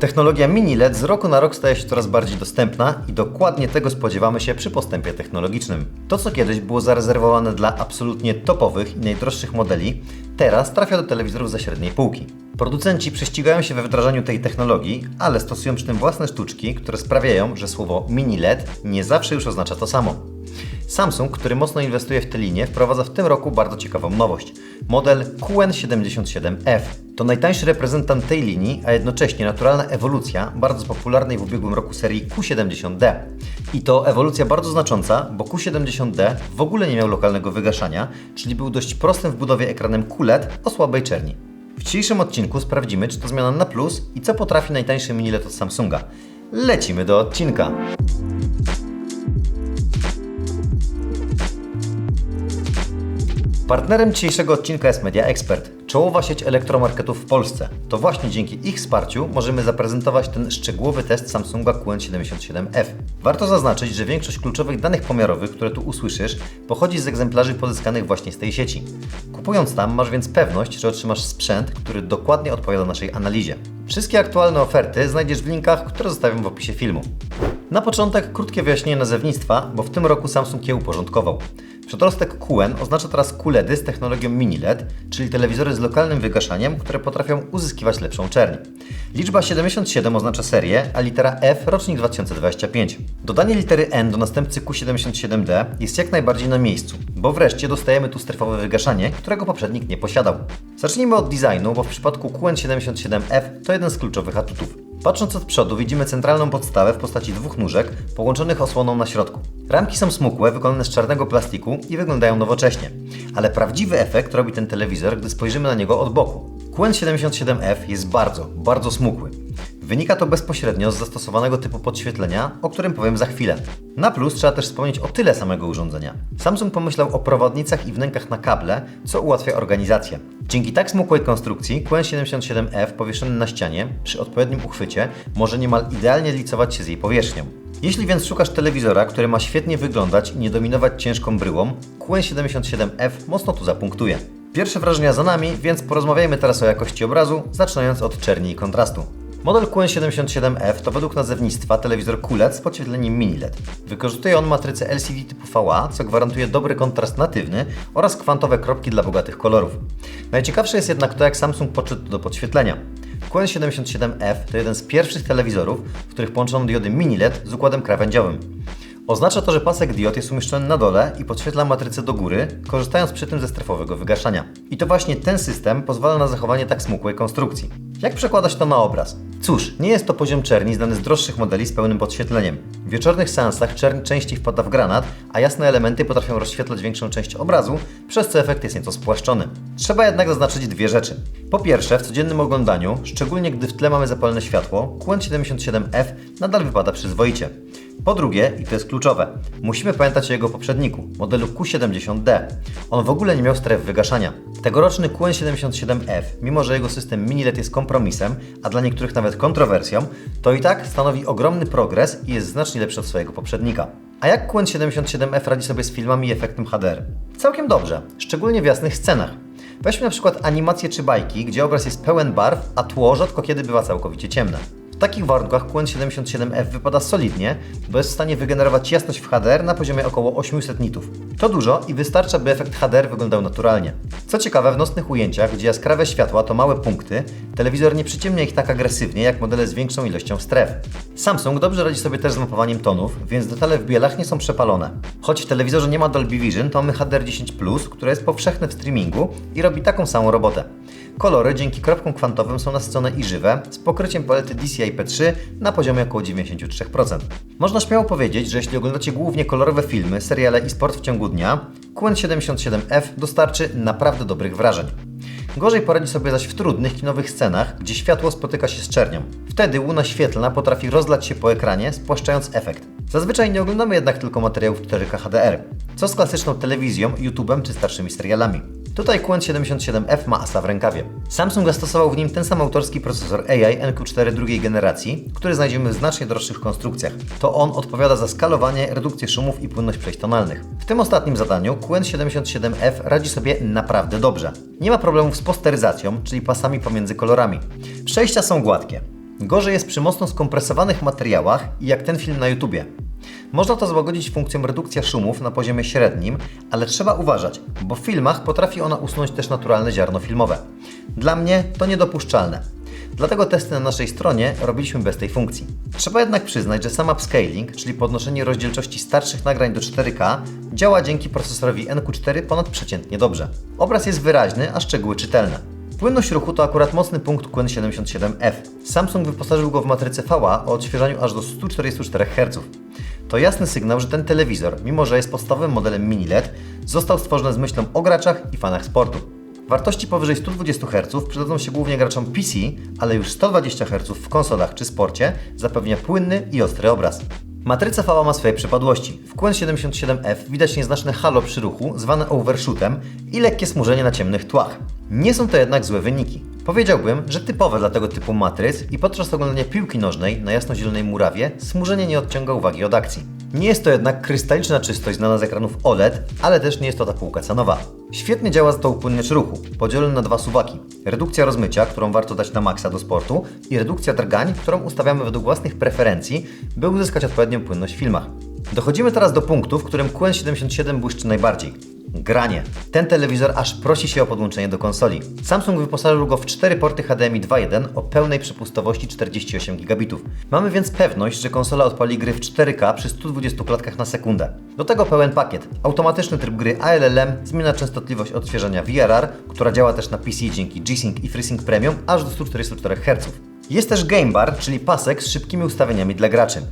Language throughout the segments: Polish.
Technologia mini LED z roku na rok staje się coraz bardziej dostępna i dokładnie tego spodziewamy się przy postępie technologicznym. To, co kiedyś było zarezerwowane dla absolutnie topowych i najdroższych modeli, teraz trafia do telewizorów za średniej półki. Producenci prześcigają się we wdrażaniu tej technologii, ale stosują przy tym własne sztuczki, które sprawiają, że słowo mini LED nie zawsze już oznacza to samo. Samsung, który mocno inwestuje w tę linię, wprowadza w tym roku bardzo ciekawą nowość. Model QN77F. To najtańszy reprezentant tej linii, a jednocześnie naturalna ewolucja bardzo popularnej w ubiegłym roku serii Q70D. I to ewolucja bardzo znacząca, bo Q70D w ogóle nie miał lokalnego wygaszania, czyli był dość prostym w budowie ekranem QLED o słabej czerni. W dzisiejszym odcinku sprawdzimy, czy to zmiana na plus i co potrafi najtańszy mini LED od Samsunga. Lecimy do odcinka. Partnerem dzisiejszego odcinka jest Media Expert, czołowa sieć elektromarketów w Polsce. To właśnie dzięki ich wsparciu możemy zaprezentować ten szczegółowy test Samsunga QN77F. Warto zaznaczyć, że większość kluczowych danych pomiarowych, które tu usłyszysz, pochodzi z egzemplarzy pozyskanych właśnie z tej sieci. Kupując tam, masz więc pewność, że otrzymasz sprzęt, który dokładnie odpowiada naszej analizie. Wszystkie aktualne oferty znajdziesz w linkach, które zostawiam w opisie filmu. Na początek krótkie wyjaśnienie nazewnictwa, bo w tym roku Samsung je uporządkował. Przedrostek QN oznacza teraz QLEDy z technologią mini LED, czyli telewizory z lokalnym wygaszaniem, które potrafią uzyskiwać lepszą czerń. Liczba 77 oznacza serię, a litera F rocznik 2025. Dodanie litery N do następcy Q77D jest jak najbardziej na miejscu, bo wreszcie dostajemy tu strefowe wygaszanie, którego poprzednik nie posiadał. Zacznijmy od designu, bo w przypadku QN77F to jeden z kluczowych atutów. Patrząc od przodu widzimy centralną podstawę w postaci dwóch nóżek połączonych osłoną na środku. Ramki są smukłe, wykonane z czarnego plastiku i wyglądają nowocześnie. Ale prawdziwy efekt robi ten telewizor, gdy spojrzymy na niego od boku. QN77F jest bardzo, bardzo smukły. Wynika to bezpośrednio z zastosowanego typu podświetlenia, o którym powiem za chwilę. Na plus trzeba też wspomnieć o tyle samego urządzenia. Samsung pomyślał o prowadnicach i wnękach na kable, co ułatwia organizację. Dzięki tak smukłej konstrukcji QN77F powieszony na ścianie przy odpowiednim uchwycie może niemal idealnie licować się z jej powierzchnią. Jeśli więc szukasz telewizora, który ma świetnie wyglądać i nie dominować ciężką bryłą, QN77F mocno tu zapunktuje. Pierwsze wrażenia za nami, więc porozmawiajmy teraz o jakości obrazu, zaczynając od czerni i kontrastu. Model QN77F to według nazewnictwa telewizor QLED z podświetleniem mini LED. Wykorzystuje on matrycę LCD typu VA, co gwarantuje dobry kontrast natywny oraz kwantowe kropki dla bogatych kolorów. Najciekawsze jest jednak to, jak Samsung podszedł do podświetlenia. QN77F to jeden z pierwszych telewizorów, w których połączono diody mini LED z układem krawędziowym. Oznacza to, że pasek diod jest umieszczony na dole i podświetla matrycę do góry, korzystając przy tym ze strefowego wygaszania. I to właśnie ten system pozwala na zachowanie tak smukłej konstrukcji. Jak przekładać to na obraz? Cóż, nie jest to poziom czerni znany z droższych modeli z pełnym podświetleniem. W wieczornych seansach czerń częściej wpada w granat, a jasne elementy potrafią rozświetlać większą część obrazu, przez co efekt jest nieco spłaszczony. Trzeba jednak zaznaczyć dwie rzeczy. Po pierwsze, w codziennym oglądaniu, szczególnie gdy w tle mamy zapalne światło, QN77F nadal wypada przyzwoicie. Po drugie, i to jest kluczowe, musimy pamiętać o jego poprzedniku, modelu Q70D. On w ogóle nie miał stref wygaszania. Tegoroczny QN77F, mimo że jego system mini LED jest kompromisem, a dla niektórych nawet kontrowersją, to i tak stanowi ogromny progres i jest znacznie lepszy od swojego poprzednika. A jak QN77F radzi sobie z filmami i efektem HDR? Całkiem dobrze, szczególnie w jasnych scenach. Weźmy na przykład animacje czy bajki, gdzie obraz jest pełen barw, a tło rzadko kiedy bywa całkowicie ciemne. W takich warunkach QN77F wypada solidnie, bo jest w stanie wygenerować jasność w HDR na poziomie około 800 nitów. To dużo i wystarcza, by efekt HDR wyglądał naturalnie. Co ciekawe, w nocnych ujęciach, gdzie jaskrawe światła to małe punkty, telewizor nie przyciemnia ich tak agresywnie jak modele z większą ilością stref. Samsung dobrze radzi sobie też z mapowaniem tonów, więc detale w bielach nie są przepalone. Choć w telewizorze nie ma Dolby Vision, to mamy HDR10+, które jest powszechne w streamingu i robi taką samą robotę. Kolory dzięki kropkom kwantowym są nasycone i żywe, z pokryciem palety DCI-P3 na poziomie około 93%. Można śmiało powiedzieć, że jeśli oglądacie głównie kolorowe filmy, seriale i sport w ciągu dnia, QN77F dostarczy naprawdę dobrych wrażeń. Gorzej poradzi sobie zaś w trudnych kinowych scenach, gdzie światło spotyka się z czernią. Wtedy łuna świetlna potrafi rozlać się po ekranie, spłaszczając efekt. Zazwyczaj nie oglądamy jednak tylko materiałów 4K HDR, co z klasyczną telewizją, YouTube'em czy starszymi serialami. Tutaj QN77F ma asa w rękawie. Samsung zastosował w nim ten sam autorski procesor AI NQ4 drugiej generacji, który znajdziemy w znacznie droższych konstrukcjach. To on odpowiada za skalowanie, redukcję szumów i płynność przejść tonalnych. W tym ostatnim zadaniu QN77F radzi sobie naprawdę dobrze. Nie ma problemów z posteryzacją, czyli pasami pomiędzy kolorami. Przejścia są gładkie. Gorzej jest przy mocno skompresowanych materiałach jak ten film na YouTubie. Można to złagodzić funkcją redukcja szumów na poziomie średnim, ale trzeba uważać, bo w filmach potrafi ona usunąć też naturalne ziarno filmowe. Dla mnie to niedopuszczalne. Dlatego testy na naszej stronie robiliśmy bez tej funkcji. Trzeba jednak przyznać, że sam upscaling, czyli podnoszenie rozdzielczości starszych nagrań do 4K, działa dzięki procesorowi NQ4 ponadprzeciętnie dobrze. Obraz jest wyraźny, a szczegóły czytelne. Płynność ruchu to akurat mocny punkt QN77F. Samsung wyposażył go w matrycę VA o odświeżaniu aż do 144 Hz. To jasny sygnał, że ten telewizor, mimo że jest podstawowym modelem mini LED, został stworzony z myślą o graczach i fanach sportu. Wartości powyżej 120 Hz przydadzą się głównie graczom PC, ale już 120 Hz w konsolach czy sporcie zapewnia płynny i ostry obraz. Matryca VA ma swoje przypadłości. W QN77F widać nieznaczne halo przy ruchu, zwane overshootem i lekkie smużenie na ciemnych tłach. Nie są to jednak złe wyniki. Powiedziałbym, że typowe dla tego typu matryc i podczas oglądania piłki nożnej na jasno-zielonej murawie smużenie nie odciąga uwagi od akcji. Nie jest to jednak krystaliczna czystość znana z ekranów OLED, ale też nie jest to ta półka cenowa. Świetnie działa za to upłynność ruchu, podzielony na dwa suwaki. Redukcja rozmycia, którą warto dać na maksa do sportu i redukcja drgań, którą ustawiamy według własnych preferencji, by uzyskać odpowiednią płynność w filmach. Dochodzimy teraz do punktu, w którym QN77 błyszczy najbardziej. Granie. Ten telewizor aż prosi się o podłączenie do konsoli. Samsung wyposażył go w 4 porty HDMI 2.1 o pełnej przepustowości 48 gigabitów. Mamy więc pewność, że konsola odpali gry w 4K przy 120 klatkach na sekundę. Do tego pełen pakiet. Automatyczny tryb gry ALLM, zmiana częstotliwość odświeżania VRR, która działa też na PC dzięki G-Sync i FreeSync Premium aż do 144 Hz. Jest też Game Bar, czyli pasek z szybkimi ustawieniami dla graczy.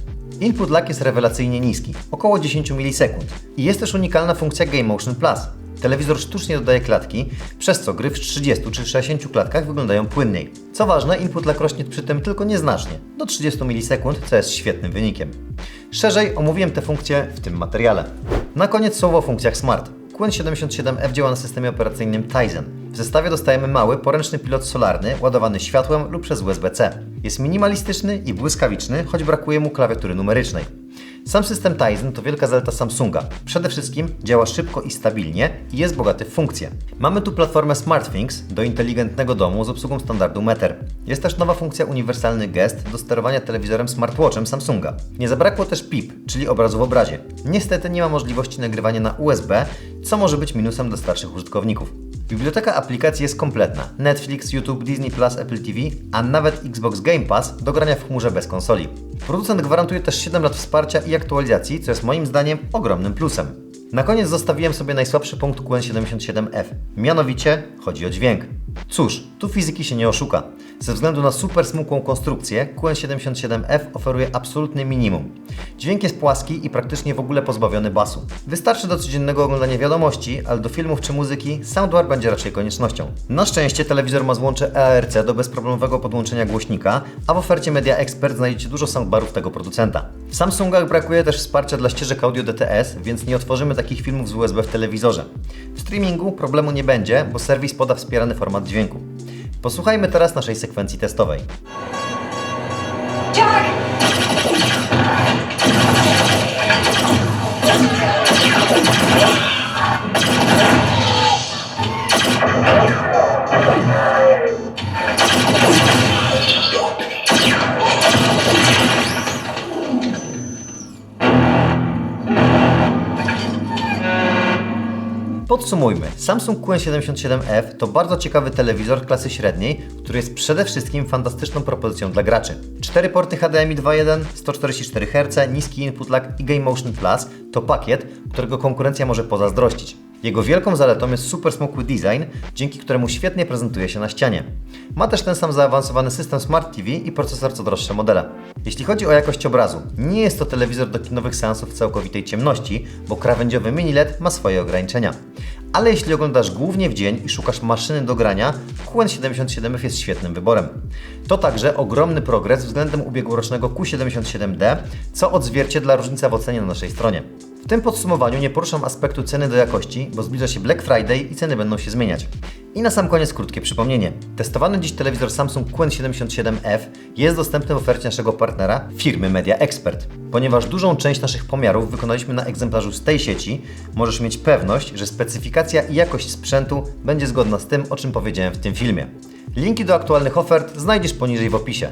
Input lag jest rewelacyjnie niski, około 10 milisekund. I jest też unikalna funkcja Game Motion Plus. Telewizor sztucznie dodaje klatki, przez co gry w 30 czy 60 klatkach wyglądają płynniej. Co ważne, input lag rośnie przy tym tylko nieznacznie, do 30 milisekund, co jest świetnym wynikiem. Szerzej omówiłem te funkcje w tym materiale. Na koniec słowo o funkcjach Smart. QN77F działa na systemie operacyjnym Tizen. W zestawie dostajemy mały, poręczny pilot solarny, ładowany światłem lub przez USB-C. Jest minimalistyczny i błyskawiczny, choć brakuje mu klawiatury numerycznej. Sam system Tizen to wielka zaleta Samsunga. Przede wszystkim działa szybko i stabilnie i jest bogaty w funkcje. Mamy tu platformę SmartThings do inteligentnego domu z obsługą standardu Meter. Jest też nowa funkcja uniwersalny gest do sterowania telewizorem smartwatchem Samsunga. Nie zabrakło też PIP, czyli obrazu w obrazie. Niestety nie ma możliwości nagrywania na USB, co może być minusem dla starszych użytkowników. Biblioteka aplikacji jest kompletna. Netflix, YouTube, Disney+, Apple TV, a nawet Xbox Game Pass do grania w chmurze bez konsoli. Producent gwarantuje też 7 lat wsparcia i aktualizacji, co jest moim zdaniem ogromnym plusem. Na koniec zostawiłem sobie najsłabszy punkt QN77F. Mianowicie chodzi o dźwięk. Cóż, tu fizyki się nie oszuka. Ze względu na super smukłą konstrukcję, QN77F oferuje absolutny minimum. Dźwięk jest płaski i praktycznie w ogóle pozbawiony basu. Wystarczy do codziennego oglądania wiadomości, ale do filmów czy muzyki soundbar będzie raczej koniecznością. Na szczęście telewizor ma złącze EARC do bezproblemowego podłączenia głośnika, a w ofercie Media Expert znajdziecie dużo soundbarów tego producenta. W Samsungach brakuje też wsparcia dla ścieżek audio DTS, więc nie otworzymy takich filmów z USB w telewizorze. W streamingu problemu nie będzie, bo serwis poda wspierany format dźwięku. Posłuchajmy teraz naszej sekwencji testowej. Jack! Podsumujmy. Samsung QN77F to bardzo ciekawy telewizor klasy średniej, który jest przede wszystkim fantastyczną propozycją dla graczy. 4 porty HDMI 2.1, 144 Hz, niski input lag i Game Motion Plus to pakiet, którego konkurencja może pozazdrościć. Jego wielką zaletą jest super smukły design, dzięki któremu świetnie prezentuje się na ścianie. Ma też ten sam zaawansowany system Smart TV i procesor co droższe modele. Jeśli chodzi o jakość obrazu, nie jest to telewizor do kinowych seansów całkowitej ciemności, bo krawędziowy mini LED ma swoje ograniczenia. Ale jeśli oglądasz głównie w dzień i szukasz maszyny do grania, QN77F jest świetnym wyborem. To także ogromny progres względem ubiegłorocznego Q77D, co odzwierciedla różnica w ocenie na naszej stronie. W tym podsumowaniu nie poruszam aspektu ceny do jakości, bo zbliża się Black Friday i ceny będą się zmieniać. I na sam koniec krótkie przypomnienie. Testowany dziś telewizor Samsung QN77F jest dostępny w ofercie naszego partnera, firmy Media Expert. Ponieważ dużą część naszych pomiarów wykonaliśmy na egzemplarzu z tej sieci, możesz mieć pewność, że specyfikacja i jakość sprzętu będzie zgodna z tym, o czym powiedziałem w tym filmie. Linki do aktualnych ofert znajdziesz poniżej w opisie.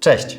Cześć!